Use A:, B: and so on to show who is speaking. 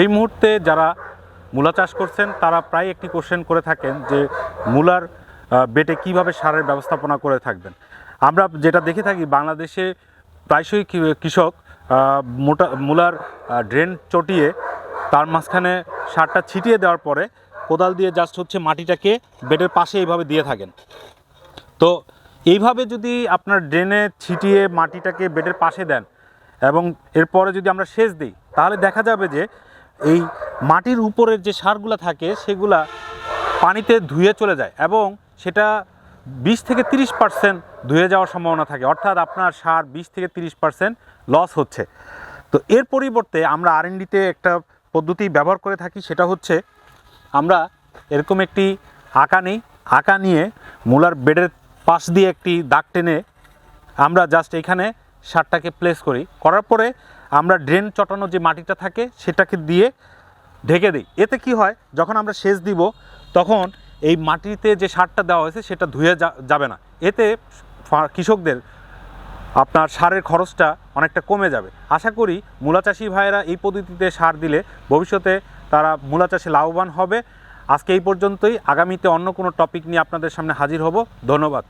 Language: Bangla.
A: এই মুহূর্তে যারা মূলা চাষ করছেন, তারা প্রায় একটি কোশ্চেন করে থাকেন যে মূলার বেটে কীভাবে সারের ব্যবস্থাপনা করে থাকবেন। আমরা যেটা দেখে থাকি, বাংলাদেশে প্রায়শই কৃষক মোটা, মূলার ড্রেন চটিয়ে তার মাঝখানে সারটা ছিটিয়ে দেওয়ার পরে কোদাল দিয়ে জাস্ট হচ্ছে মাটিটাকে বেডের পাশে এইভাবে দিয়ে থাকেন। তো এইভাবে যদি আপনার ড্রেনে ছিটিয়ে মাটিটাকে বেডের পাশে দেন এবং এরপরে যদি আমরা সেচ দিই, তাহলে দেখা যাবে যে এই মাটির উপরের যে সারগুলো থাকে, সেগুলা পানিতে ধুয়ে চলে যায় এবং সেটা বিশ থেকে তিরিশ পার্সেন্ট ধুয়ে যাওয়ার সম্ভাবনা থাকে। অর্থাৎ আপনার সার বিশ থেকে তিরিশ পার্সেন্ট লস হচ্ছে। তো এর পরিবর্তে আমরা আর একটা পদ্ধতি ব্যবহার করে থাকি, সেটা হচ্ছে আমরা এরকম একটি আঁকা নিই। আঁকা নিয়ে মূলার বেডের পাশ দিয়ে একটি দাগ টেনে আমরা জাস্ট এখানে সারটাকে প্লেস করি। করার পরে আমরা ড্রেন চটানো যে মাটিটা থাকে, সেটাকে দিয়ে ঢেকে দিই। এতে কি হয়, যখন আমরা সেচ দিব, তখন এই মাটিতে যে সারটা দেওয়া হয়েছে, সেটা ধুয়ে যাবে না। এতে কৃষকদের আপনার সারের খরচটা অনেকটা কমে যাবে। আশা করি মূলা চাষি ভাইয়েরা এই পদ্ধতিতে সার দিলে ভবিষ্যতে তারা মূলা চাষে লাভবান হবে। আজকে এই পর্যন্তই। আগামীতে অন্য কোনো টপিক নিয়ে আপনাদের সামনে হাজির হব। ধন্যবাদ।